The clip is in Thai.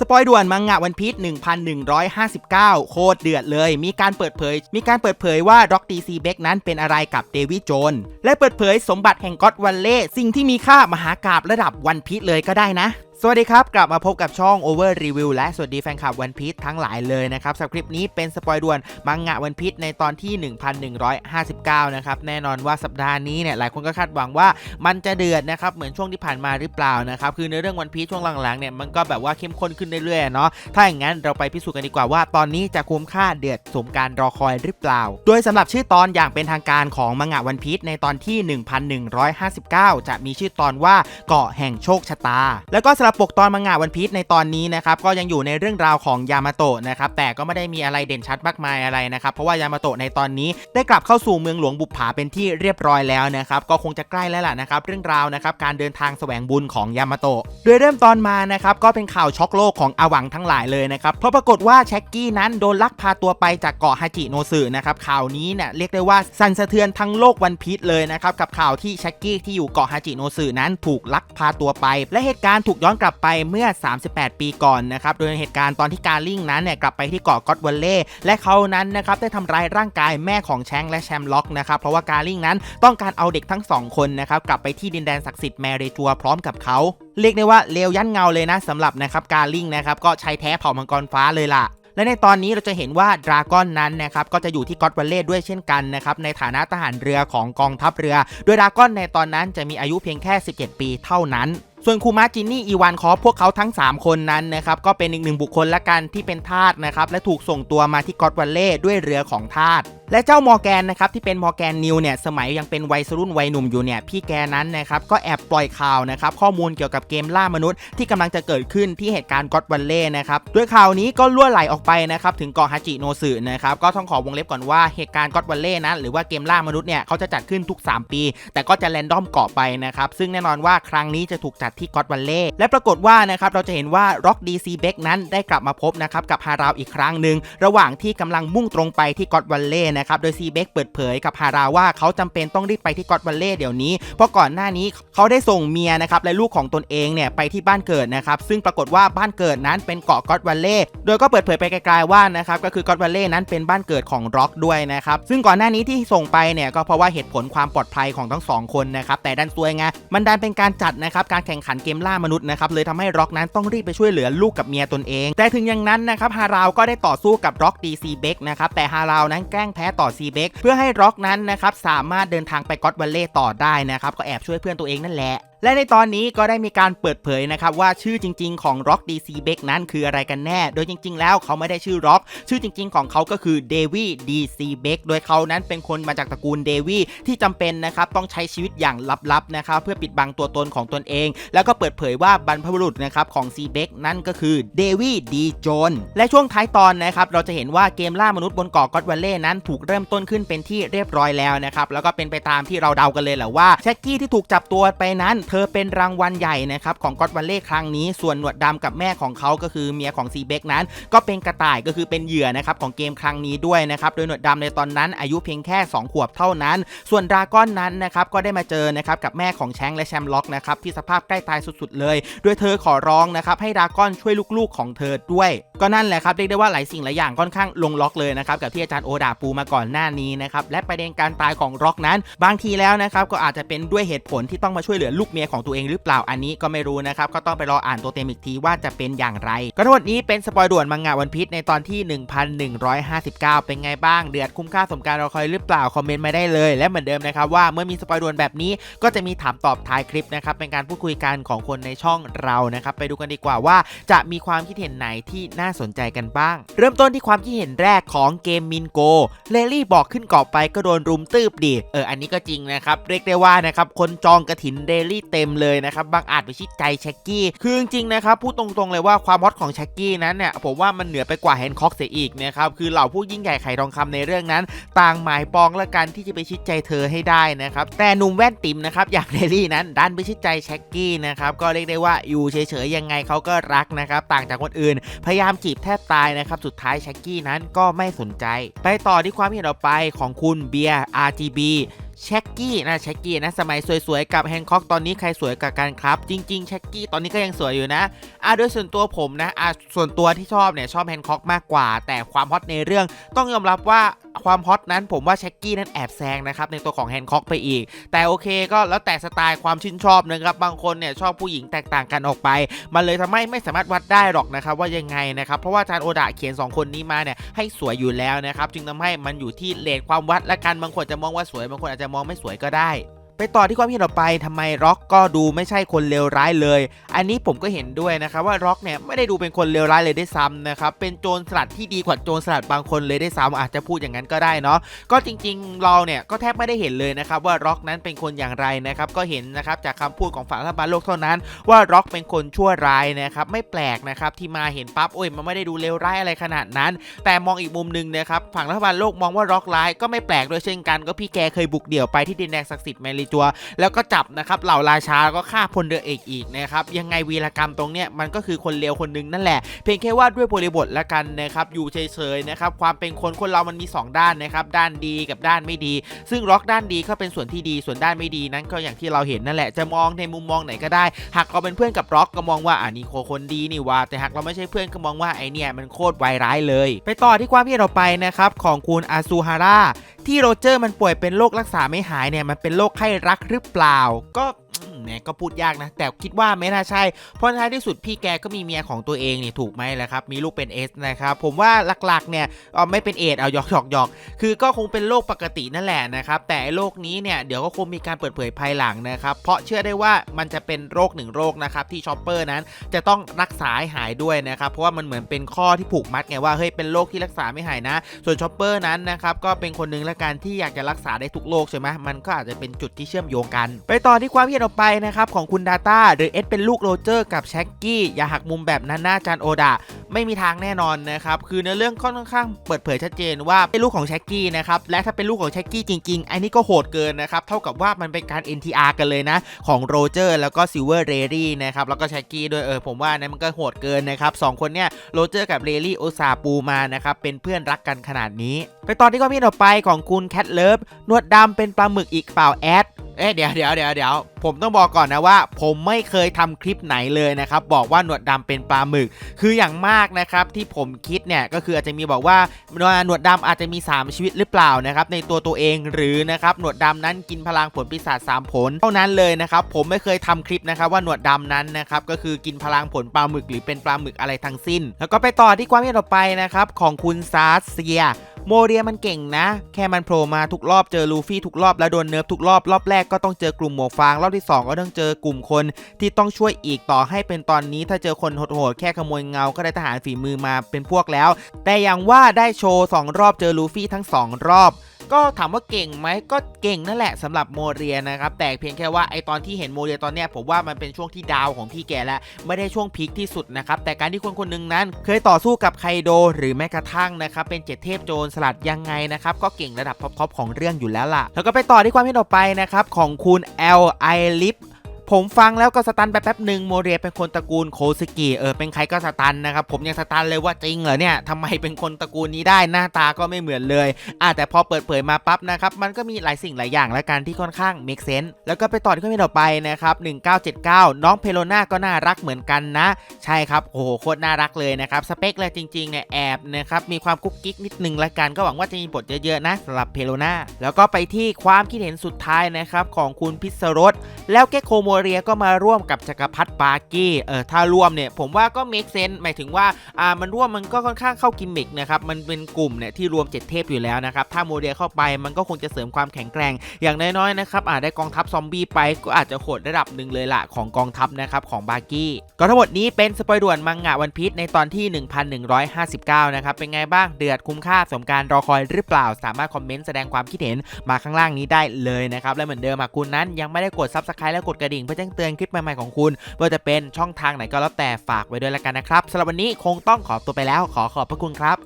สปอยด่วนมังงะวันพีช1159 โคตรเดือดเลย มีการเปิดเผย มีการเปิดเผยว่าด็อกดีซีเบกนั้นเป็นอะไรกับเดวิดโจน และเปิดเผยสมบัติแห่งก็อดวันเล่สิ่งที่มีค่ามหากราบระดับวันพีชเลยก็ได้นะ สวัสดีครับ กลับมาพบกับช่อง Over Review และสวัสดีแฟนคลับวันพี e ทั้งหลายเลยนะครับสำหรับคลิปนี้เป็นสปอยด่วนมังงะวันพี e ในตอนที่ 1159 นะครับ แน่นอนว่าสัปดาห์นี้เนี่ยหลายคนก็คาดหวังว่ามันจะเดือดนะครับ เหมือนช่วงที่ผ่านมาหรือเปล่านะครับ คือในเรื่องวันพี e ช่วงหลังๆเนี่ยมันก็แบบว่าเข้มข้นขึ้นเรื่อยๆเนาะถ้าอย่างนั้นเราไปพิสูจน์กันดีกว่าว่า ตอนนี้จะคุ้มค่าเดือดสมการรอคอยหรือเปล่า โดยสำหรับชื่อตอนอย่างเป็นทางการของมังงะวันพี e ในตอนที่ 1159 จะมีชื่อตอนว่าเกาะแห่งโชคชะตา แล้วก็สรับปกตอนมังงะวันพีชในตอนนี้นะครับก็ยังอยู่ในเรื่องราวของยามาโตะนะครับแต่ก็ไม่ได้มีอะไรเด่นชัดมากมายอะไรนะครับเพราะว่ายามาโตะในตอนนี้ได้กลับเข้าสู่เมืองหลวงบุปผาเป็นที่เรียบร้อยแล้วนะครับก็คงจะใกล้แล้วล่ะนะครับเรื่องราวนะครับการเดินทางแสวงบุญของยามาโตะโดยเริ่มตอนมานะครับก็เป็นข่าวช็อกโลกของอาวังทั้งหลายเลยนะครับเพราะปรากฏว่าแช็กกี้นั้นโดนลักพาตัวไปจากเกาะฮาจิโนสึนะครับข่าวนี้เนี่ยเรียกได้ว่าสั่นสะเทือนทั้งโลกวันพีชเลยนะครับกับข่าวที่แช็กกี้ที่อยู่เกาะฮาจิโนสึนั้นถูกลักพาตัวไป และเหตุการณ์ถูกย้อนกลับไปเมื่อ 38 ปีก่อนนะครับ โดยเหตุการณ์ตอนที่การลิงนั้นเนี่ยกลับไปที่เกาะก็อดวลเล่และเขานั้นนะครับได้ทำร้ายร่างกายแม่ของแชงและแชมล็อกนะครับเพราะว่าการลิงนั้นต้องการเอาเด็กทั้งสองคนนะครับกลับไปที่ดินแดนศักดิ์สิทธิ์แมเรจัวพร้อมกับเขาเรียกได้ว่าเลวยันเงาเลยนะสำหรับนะครับการลิงนะครับก็ใช้แท้เผ่ามังกรฟ้าเลยล่ะและในตอนนี้เราจะเห็นว่าดราก้อนนั้นนะครับก็จะอยู่ที่ก็อดวัลเล่ด้วยเช่นกันนะครับในฐานะทหารเรือของกองทัพเรือ โดยดราก้อนในตอนนั้นจะมีอายุเพียงแค่ 17 ปีเท่านั้น ส่วนคูมาจินนี่อีวานคอฟพวกเขาทั้ง 3 คนนั้นนะครับก็เป็นอีกหนึ่งบุคคลละกันที่เป็นทาสนะครับและถูกส่งตัวมาที่กอดวัลเล่ด้วยเรือของทาส และเจ้ามอร์แกนนะครับที่เป็นมอร์แกนนิวเนี่ยสมัยยังเป็นวัยรุ่นวัยหนุ่มอยู่เนี่ยพี่แกนั้นนะครับก็แอบปล่อยข่าวนะครับข้อมูลเกี่ยวกับเกมล่ามนุษย์ ที่กำลังจะเกิดขึ้นที่เหตุการณ์ก็อดวันเล่นะครับด้วยข่าวนี้ก็ล่วไหลออกไปนะครับถึงเกาะฮาจิโนสึนะครับก็ต้องขอวงเล็บก่อนว่าเหตุการณ์ก็อดวันเล่นั้นหรือว่าเกมล่ามนุษย์เนี่ยเขาจะจัดขึ้นทุก 3 ปี แต่ก็จะแรนดอมเกาะไปนะครับซึ่งแน่นอนว่าครั้งนี้จะถูกจัดที่ก็อดวันเล่และปรากฏว่านะครับเราจะเห็นว่า Rock DC b e c k นั้นได้กลับมาพบนะครับกับฮาราวอีกครั้งหนึ่งระหว่างที่กำลังมุ่งตรงไปที่ก็อดวันเล่นะครับ โดย C b e c k เปิดเผยกับฮาราว่าเขาจำเป็นต้องรีบไปที่กอดวันเล่เดี๋ยวนี้ เพราะก่อนหน้านี้เขาได้ส่งเมียนะครับและลูกของตนเองเนี่ยไปที่บ้านเกิดนะครับ ซึ่งปรากฏว่าบ้านเกิดนั้นเป็นเกาะกอดวันเล่ โดยก็เปิดเผยไปไกลๆว่านะครับก็คือกอดวันเล่นั้นเป็นบ้านเกิดของร็อกด้วยนะครับ ซึ่งก่อนหน้านี้ที่ส่งไปเนี่ยก็เพราะว่าเหตุผลความปลอดภัยของทั้งสองคนนะครับแต่ดันซวยไงมันดันเป็นการจัดนะครับการแข่งขันเกมล่ามนุษย์นะครับเลยทำให้ร็อกนั้นต้องรีบไปช่วยเหลือลูกกับเมียตนเอง แต่ถึงอย่างนั้นนะครับฮาราวก็ได้ต่อสู้กับร็อกดีซีเบกนะครับแต่ฮาราวนั้นแกล้งแพ้ต่อซีเบกเพื่อให้ร็อกนั้นนะครับสามารถเดินทางไปก็อดวัลเล่ต่อได้นะครับก็แอบช่วยเพื่อนตัวเองนั่นแหละ และในตอนนี้ก็ได้มีการเปิดเผยนะครับว่าชื่อจริง ๆ ของ Rock DC b e c k นั้นคืออะไรกันแน่ โดยจริง ๆ แล้วเขาไม่ได้ชื่อ Rock ชื่อจริง ๆ ของเขาก็คือ Davy DC b e c k โดยเขานั้นเป็นคนมาจากตระกูล Davy ที่จำเป็นนะครับต้องใช้ชีวิตอย่างลับๆนะครับเพื่อปิดบังตัวตนของตนเอง แล้วก็เปิดเผยว่าบรรพบุรุษนะครับของ C b e c k นั่นก็คือ Davy D Jones และช่วงท้ายตอนนะครับเราจะเห็นว่าเกมล่ามนุษย์บนเกาะก็อดวัลเล่นั้นถูกเริ่มต้นขึ้นเป็นที่เรียบร้อยแล้วนะครับแล้วก็เป็นไปตามที่เราเดากันเลยแหละว่าแช็กกี้ที่ถูกจับตัวไปนั้นเธอเป็นรางวัลใหญ่นะครับของก็อดวัลเล่ครั้งนี้ ส่วนหนวดดำกับแม่ของเขาก็คือเมียของซีเบกนั้น ก็เป็นกระต่ายก็คือเป็นเหยื่อนะครับของเกมครั้งนี้ด้วยนะครับโดยหนวดดำในตอนนั้นอายุเพียงแค่ 2 ขวบเท่านั้น ส่วนดราก้อนนั้นนะครับก็ได้มาเจอนะครับกับแม่ของแชงและแชมล็อกนะครับที่สภาพใกล้ตายสุดๆเลย โดยเธอขอร้องนะครับให้ดราก้อนช่วยลูกๆของเธอด้วย ก็นั่นแหละครับเรียกได้ว่าหลายสิ่งหลายอย่างค่อนข้างลงล็อกเลยนะครับกับที่อาจารย์โอดาปูมาก่อนหน้านี้นะครับและประเด็นการตายของร็อกนั้น บางทีแล้วนะครับก็อาจจะเป็นด้วยเหตุผลที่ต้องมาช่วยเหลือลูกเมียของตัวเองหรือเปล่าอันนี้ก็ไม่รู้นะครับก็ต้องไปรออ่านตัวเต็มอีกทีว่าจะเป็นอย่างไรก็ทั้งหมดนี้เป็นสปอยด่วนมังงะวันพีชในตอนที่ 1159 เป็นไงบ้างเดือดคุ้มค่าสมการรอคอยหรือเปล่าคอมเมนต์มาได้เลย และเหมือนเดิมนะครับว่าเมื่อมีสปอยด่วนแบบนี้ก็จะมีถามตอบท้ายคลิปนะครับเป็นการพูดคุยกันของคนในช่องเรานะครับไปดูกันดีกว่าว่าจะมีความคิดเห็นไหนที่น่าสนใจกันบ้าง เริ่มต้นที่ความคิดเห็นแรกของเกมมินโกเลลี่บอกขึ้นเกาะไปก็โดนรุมตืบดิเอออันนี้ก็จริงนะครับเรียกได้ว่านะครับคนจองกระถินเดลี่เต็มเลยนะครับบางอาจไปชิดใจแช็กกี้คือจริงๆนะครับพูดตรงๆเลยว่าความฮอตของแช็กกี้นั้นเนี่ยผมว่ามันเหนือไปกว่าแฮนค็อกเสียอีกนะครับคือเหล่าผู้ยิ่งใหญ่ไข่ทองคำในเรื่องนั้น ต่างหมายปองและกันที่จะไปชิดใจเธอให้ได้นะครับแต่หนุ่มแว่นติ่มนะครับอย่างเดลี่นั้นดันไปชิดใจแช็กกี้นะครับก็เรียกได้ว่าอยู่เฉยๆยังไงเขาก็รักนะครับต่างจากคนอื่น พยายามจีบแทบตายนะครับสุดท้ายแช็กกี้นั้นก็ไม่สนใจ ไปต่อที่ความเห็นเราไปของคุณเบียร์ RGB แช็กกี้นะแช็กกี้นะสมัยสวยๆกับแฮนค็อกตอนนี้ใครสวยกว่ากันครับ จริงๆแช็กกี้ตอนนี้ก็ยังสวยอยู่นะอะโดยส่วนตัวผมนะอะส่วนตัวที่ชอบเนี่ยชอบแฮนค็อกมากกว่า แต่ความฮอตในเรื่องต้องยอมรับว่าความฮอตนั้นผมว่าแช็กกี้นั้นแอบแซงนะครับในตัวของแฮนค็อกไปอีก แต่โอเคก็แล้วแต่สไตล์ความชื่นชอบนะครับบางคนเนี่ยชอบผู้หญิงแตกต่างกันออกไป มันเลยทำให้ไม่สามารถวัดได้หรอกนะครับว่ายังไงนะครับเพราะว่าจาร์โอดะเขียน 2 คนนี้มาเนี่ยให้สวยอยู่แล้วนะครับจึงทำให้มันอยู่ที่เลทความวัดและกันบางคนจะมองว่าสวยบางคนอาจจะมองไม่สวยก็ได้ ไปต่อที่ความเห็นต่อไปทำไมร็อกก็ดูไม่ใช่คนเลวร้ายเลย อันนี้ผมก็เห็นด้วยนะครับว่าร็อกเนี่ยไม่ได้ดูเป็นคนเลวร้ายเลยได้ซ้ำนะครับเป็นโจรสลัดที่ดีกว่าโจรสลัดบางคนเลยได้ซ้ำอาจจะพูดอย่างนั้นก็ได้เนาะก็จริงๆ เราเนี่ยก็แทบไม่ได้เห็นเลยนะครับว่าร็อกนั้นเป็นคนอย่างไรนะครับก็เห็นนะครับจากคำพูดของฝั่งรัฐบาลโลกเท่านั้น ว่าร็อกเป็นคนชั่วร้ายนะครับไม่แปลกนะครับที่มาเห็นปั๊บโอ้ยมันไม่ได้ดูเลวร้ายอะไรขนาดนั้น แต่มองอีกมุมหนึ่งนะครับฝั่งรัฐบาลโลกมองว่าร็อกร้ายก็ไม่แปลกด้วยเช่นกันก็พี่แกเคยบุกเดี่ยวไปที่ดินแดนศักดิ์สิทธิ์แมริจัว แล้วก็จับนะครับเหล่าราชาก็ฆ่าพลเรือเอกอีกนะครับยังไงวีรกรรมตรงเนี้ยมันก็คือคนเลวคนหนึงนั่นแหละเพียงแค่ว่าด้วยบริบทละกันนะครับอยู่เฉยๆนะครับความเป็นคนคนเรามันมี 2 ด้านนะครับด้านดีกับด้านไม่ดี ซึ่งร็อกด้านดีก็เป็นส่วนที่ดีส่วนด้านไม่ดีนั้นก็อย่างที่เราเห็นนั่นแหละจะมองในมุมมองไหนก็ได้ หากเราเป็นเพื่อนกับร็อกก็มองว่าอ่านี่โคคนดีนี่ว่า แต่หากเราไม่ใช่เพื่อนก็มองว่าไอเนี่ยมันโคตรวายร้ายเลย ไปต่อที่ความที่เราไปนะครับของคุณอาซูฮาร่าที่โรเจอร์มันป่วยเป็นโรครักษาไม่หายเนี่ยมันเป็นโรคไข้รักหรือเปล่า ก็ อืมแหมก็พูดยากนะ แต่คิดว่าไม่น่าใช่ เพราะท้ายที่สุดพี่แกก็มีเมียของตัวเองเนี่ถูกไหมล่ะครับ มีลูกเป็นเอสนะครับ ผมว่าหลักๆเนี่ยเออไม่เป็นเอดเอาหยอกหยอกหยอกคือก็คงเป็นโรคปกตินั่นแหละนะครับ แต่โรคนี้เนี่ยเดี๋ยวก็คงมีการเปิดเผยภายหลังนะครับ เพราะเชื่อได้ว่ามันจะเป็นโรคหนึ่งโรคนะครับที่ชอปเปอร์นั้นจะต้องรักษาหหายด้วยนะครับ เพราะว่ามันเหมือนเป็นข้อที่ผูกมัดไงว่าเฮ้ยเป็นโรคที่รักษาไม่หายนะ ส่วนชอปเปอร์นั้นนะครับก็เป็นคนหนึงละกันที่อยากจะรักษาได้ทุกโรคใช่ไหมมันก็อาจจะเป็นจุดที่เชื่อมโยงกัน ไปต่อที่ความคิดออกไปนะครับของคุณดาต้าหรือเอสเป็นลูกโรเจอร์กับแช็กกี้อย่าหักมุมแบบนั้นนะจานโอดาไม่มีทางแน่นอนนะครับคือเนื้อเรื่องค่อนข้างเปิดเผยชัดเจนว่าเป็นลูกของแช็กกี้นะครับและถ้าเป็นลูกของแช็กกี้จริงๆอันนี้ก็โหดเกินนะครับเท่ากับว่ามันเป็นการ NTR กันเลยนะ ของโรเจอร์แล้วก็ซิลเวอร์เรรี่นะครับแล้วก็แช็กกี้ด้วยเออผมว่านั้นมันก็โหดเกินนะครับสองคนเนี่ยโรเจอร์กับเรรี่โอซาปูมานะครับเป็นเพื่อนรักกันขนาดนี้ ไปตอนที่ก็มีต่อไปของคุณแคทเลิฟนวดดำเป็นปลาหมึกอีกเปล่าแอดเอ๊ะเดี๋ยวเดี๋ยวเดี๋ยวเดี๋ยวผมต้องบอกก่อนนะว่า ผมไม่เคยทำคลิปไหนเลยนะครับ บอกว่าหนวดดำเป็นปลาหมึก คืออย่างมากนะครับที่ผมคิดเนี่ยก็คืออาจจะมีบอกว่าหนวดดำอาจจะมี 3 ชีวิตหรือเปล่านะครับในตัวตัวเองหรือนะครับหนวดดำนั้นกินพลังผลปีศาจ3ผล เท่านั้นเลยนะครับผมไม่เคยทำคลิปนะครับว่าหนวดดำนั้นนะครับก็คือกินพลังผลปลาหมึกหรือเป็นปลาหมึกอะไรทั้งสิ้น แล้วก็ไปต่อที่ความเห็นต่อไปนะครับของคุณซาร์เซีย โมเรียมันเก่งนะ แค่มันโผล่มาทุกรอบเจอลูฟี่ทุกรอบแล้วโดนเนิร์ฟทุกรอบรอบแรกก็ต้องเจอกลุ่มหมวกฟางรอบที่ 2 ก็ต้องเจอกลุ่มคนที่ต้องช่วยอีกต่อให้เป็นตอนนี้ถ้าเจอคนโหดๆแค่ขโมยเงาก็ได้ทหารฝีมือมาเป็นพวกแล้ว แต่อย่างว่าได้โชว์2รอบเจอลูฟี่ทั้ง 2 รอบ ก็ถามว่าเก่งไหมก็เก่งนั่นแหละสำหรับโมเรียนะครับ แต่เพียงแค่ว่าไอตอนที่เห็นโมเรียตอนเนี้ยผมว่ามันเป็นช่วงที่ดาวของพี่แกแล้วไม่ได้ช่วงพีคที่สุดนะครับแต่การที่คนคนหนึ่งนั้น เคยต่อสู้กับไคโดหรือแม้กระทั่งนะครับเป็นเจ็ดเทพโจรสลัดยังไงนะครับก็เก่งระดับท็อปๆของเรื่องอยู่แล้วล่ะแล้วก็ไปต่อที่ความเห็นต่อไปนะครับของคุณ L I Lip ผมฟังแล้วก็สตันไปแป๊บหนึ่งโมเรียเป็นคนตระกูลโคสกิเออเป็นใครก็สตันนะครับผมยังสตันเลยว่าจริงเหรอเนี่ยทำไมเป็นคนตระกูลนี้ได้หน้าตาก็ไม่เหมือนเลยอะแต่พอเปิดเผยมาปั๊บนะครับมันก็มีหลายสิ่งหลายอย่างและกันที่ค่อนข้าง make sense แล้วก็ไปต่อที่ข้อมีต่อไปนะครับ1979 น้องเพโลนาก็น่ารักเหมือนกันนะ ใช่ครับโอ้โหโคตรน่ารักเลยนะครับสเปคเลยจริงๆเนี่ยแอบนะครับมีความกุ๊กกิ๊กนิดนึงละกันก็หวังว่าจะมีบทเยอะๆนะสำหรับเพโลนาแล้วก็ไปที่ความคิดเห็นสุดท้ายนะครับของคุณพิศรสแล้วแกโคโมเรียก็มาร่วมกับจักรพรรดิบาร์กี้เออถ้าร่วมเนี่ยผมว่าก็ make sense หมายถึงว่าอ่ามันร่วมมันก็ค่อนข้างเข้ากิมมิกนะครับมันเป็นกลุ่มเนี่ยที่รวมเจ็ดเทพอยู่แล้วนะครับถ้าโมเรียเข้าไปมันก็คงจะเสริมความแข็งแกร่ง อย่างน้อยๆนะครับอาจได้กองทัพซอมบี้ไปก็อาจจะโหดระดับหนึ่งเลยละของกองทัพนะครับของบาร์กี้ก็ทั้งหมดนี้เป็นสปอยด่วนมังงะวันพีชในตอนที่ 1159 นะครับ เป็นไงบ้างเดือดคุ้มค่าสมการรอคอยหรือเปล่า สามารถคอมเมนต์แสดงความคิดเห็นมาข้างล่างนี้ได้เลยนะครับ และเหมือนเดิมหากคุณนั้นยังไม่ได้กด subscribe และกดกระดิ่งเพื่อแจ้งเตือนคลิปใหม่ๆของคุณว่าจะเป็นช่องทางไหนก็แล้วแต่ฝากไว้ด้วยละกันนะครับสำหรับวันนี้คงต้องขอตัวไปแล้วขอขอบพระคุณครับ